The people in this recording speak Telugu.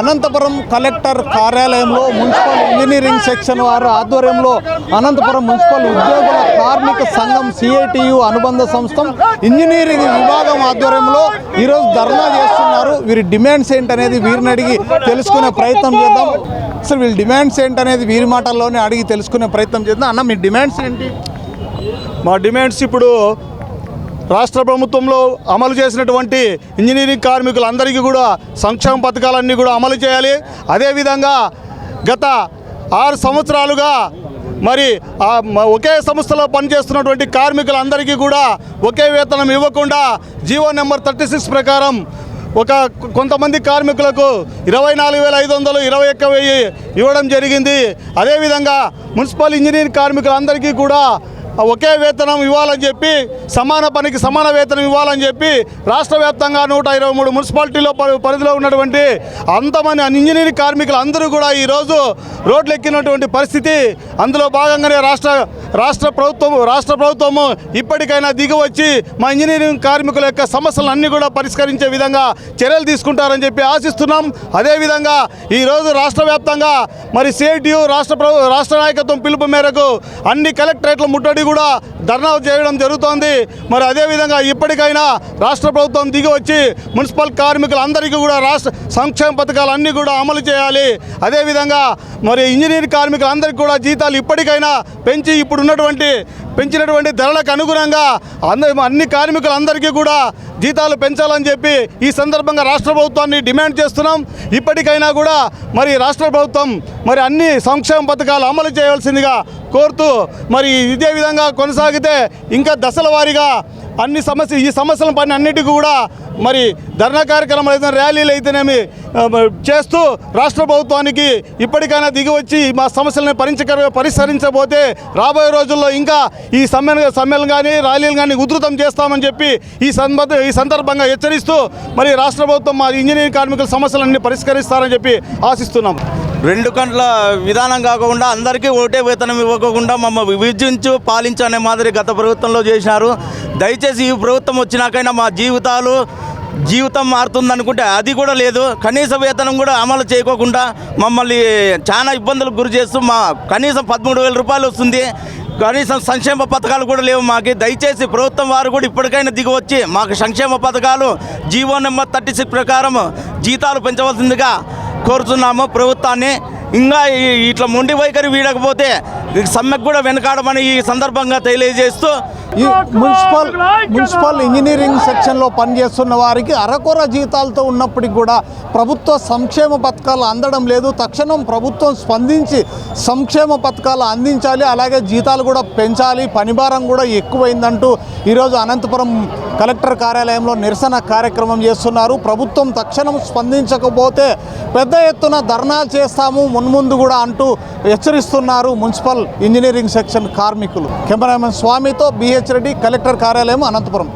అనంతపురం కలెక్టర్ కార్యాలయంలో మున్సిపల్ ఇంజనీరింగ్ సెక్షన్ వారి ఆధ్వర్యంలో అనంతపురం మున్సిపల్ ఉద్యోగుల కార్మిక సంఘం సిఐటియు అనుబంధ సంస్థ ఇంజనీరింగ్ విభాగం ఆధ్వర్యంలో ఈరోజు ధర్నా చేస్తున్నారు. వీరి డిమాండ్స్ ఏంటనేది వీరిని అడిగి తెలుసుకునే ప్రయత్నం చేద్దాం. అసలు వీళ్ళ డిమాండ్స్ ఏంటనేది వీరి మాటల్లోనే అడిగి తెలుసుకునే ప్రయత్నం చేద్దాం. అన్న మీ డిమాండ్స్ ఏంటి? మా డిమాండ్స్ ఇప్పుడు రాష్ట్ర ప్రభుత్వంలో అమలు చేసినటువంటి ఇంజనీరింగ్ కార్మికులందరికీ కూడా సంక్షేమ పథకాలన్నీ కూడా అమలు చేయాలి. అదేవిధంగా గత ఆరు సంవత్సరాలుగా మరి ఒకే సంస్థలో పనిచేస్తున్నటువంటి కార్మికులందరికీ కూడా ఒకే వేతనం ఇవ్వకుండా జీవో నెంబర్ థర్టీ సిక్స్ ప్రకారం ఒక కొంతమంది కార్మికులకు ఇరవై నాలుగు వేల ఐదు వందలు ఇరవై ఒక్క వెయ్యి ఇవ్వడం జరిగింది. అదేవిధంగా మున్సిపల్ ఇంజనీరింగ్ కార్మికులందరికీ కూడా ఒకే వేతనం ఇవ్వాలని చెప్పి సమాన పనికి సమాన వేతనం ఇవ్వాలని చెప్పి రాష్ట్ర వ్యాప్తంగా నూట ఇరవై మూడు మున్సిపాలిటీలో పరిధిలో ఉన్నటువంటి అంతమంది ఇంజనీరింగ్ కార్మికులు అందరూ కూడా ఈరోజు రోడ్లు ఎక్కినటువంటి పరిస్థితి. అందులో భాగంగానే రాష్ట్ర రాష్ట్ర ప్రభుత్వం రాష్ట్ర ప్రభుత్వము ఇప్పటికైనా దిగివచ్చి మా ఇంజనీరింగ్ కార్మికుల యొక్క సమస్యలన్నీ కూడా పరిష్కరించే విధంగా చర్యలు తీసుకుంటారని చెప్పి ఆశిస్తున్నాం. అదేవిధంగా ఈరోజు రాష్ట్ర వ్యాప్తంగా మరి సిఐటియు రాష్ట్ర ప్రభు రాష్ట్ర నాయకత్వం పిలుపు మేరకు అన్ని కలెక్టరేట్ల ముట్టడి కూడా ధర్నా చేయడం జరుగుతోంది. మరి అదేవిధంగా ఇప్పటికైనా రాష్ట్ర ప్రభుత్వం దిగి వచ్చి మున్సిపల్ కార్మికులందరికీ కూడా రాష్ట్ర సంక్షేమ పథకాలు అన్నీ కూడా అమలు చేయాలి. అదేవిధంగా మరి ఇంజనీర్ కార్మికులందరికీ కూడా జీతాలు ఇప్పటికైనా పెంచి ఇప్పుడున్నటువంటి పెంచినటువంటి ధరలకు అనుగుణంగా అందరి అన్ని కార్మికులందరికీ కూడా జీతాలు పెంచాలని చెప్పి ఈ సందర్భంగా రాష్ట్ర ప్రభుత్వాన్ని డిమాండ్ చేస్తున్నాం. ఇప్పటికైనా కూడా మరి రాష్ట్ర ప్రభుత్వం మరి అన్ని సంక్షేమ పథకాలు అమలు చేయాల్సిందిగా కోరుతూ మరి ఇదే విధంగా కొనసాగితే ఇంకా దశల వారీగా అన్ని సమస్య ఈ సమస్యల పని అన్నిటికీ కూడా మరి ధర్నా కార్యక్రమాలు అయితే ర్యాలీలు అయితేనేమి చేస్తూ రాష్ట్ర ప్రభుత్వానికి ఇప్పటికైనా దిగి వచ్చి మా సమస్యలను పరిచక పరిష్కరించబోతే రాబోయే రోజుల్లో ఇంకా ఈ సమ్మె సమ్మెలు కానీ ర్యాలీలు కానీ ఉధృతం చేస్తామని చెప్పి ఈ సందర్భ ఈ సందర్భంగా హెచ్చరిస్తూ మరి రాష్ట్ర ప్రభుత్వం మా ఇంజనీరింగ్ కార్మికుల సమస్యలన్నీ పరిష్కరిస్తారని చెప్పి ఆశిస్తున్నాం రెండు గంటల విధానం కాకుండా అందరికీ ఒకటే వేతనం ఇవ్వకుండా మమ్మల్ని విభజించు పాలించు అనే మాదిరి గత ప్రభుత్వంలో చేసినారు. దయచేసి ఈ ప్రభుత్వం వచ్చినాకైనా మా జీవితాలు జీవితం మారుతుంది అనుకుంటే అది కూడా లేదు. కనీస వేతనం కూడా అమలు చేయకోకుండా మమ్మల్ని చాలా ఇబ్బందులకు గురి చేస్తూ మా కనీసం పదమూడు వేల రూపాయలు వస్తుంది. కనీసం సంక్షేమ పథకాలు కూడా లేవు మాకు. దయచేసి ప్రభుత్వం వారు కూడా ఇప్పటికైనా దిగివచ్చి మాకు సంక్షేమ పథకాలు జీవో నెంబర్ థర్టీ సిక్స్ ప్రకారం జీతాలు పెంచవలసిందిగా కోరుతున్నాము. ప్రభుత్వాన్ని ఇంకా ఇట్లా మొండి వైఖరి వీడకపోతే సమ్మెకు కూడా వెనకాడమని ఈ సందర్భంగా తెలియజేస్తూ ఈ మున్సిపల్ మున్సిపల్ ఇంజనీరింగ్ సెక్షన్లో పనిచేస్తున్న వారికి అరకొర జీతాలతో ఉన్నప్పటికీ కూడా ప్రభుత్వ సంక్షేమ పథకాలు అందడం లేదు. తక్షణం ప్రభుత్వం స్పందించి సంక్షేమ పథకాలు అందించాలి. అలాగే జీతాలు కూడా పెంచాలి. పనిభారం కూడా ఎక్కువైందంటూ ఈరోజు అనంతపురం కలెక్టర్ కార్యాలయంలో నిరసన కార్యక్రమం చేస్తున్నారు. ప్రభుత్వం తక్షణం స్పందించకపోతే పెద్ద ఎత్తున ధర్నాలు చేస్తాము మున్ముందు కూడా అంటూ హెచ్చరిస్తున్నారు మున్సిపల్ ఇంజనీరింగ్ సెక్షన్ కార్మికులు. కెమెరామెన్ స్వామితో బిహెచ్ రెడ్డి కలెక్టర్ కార్యాలయం అనంతపురం.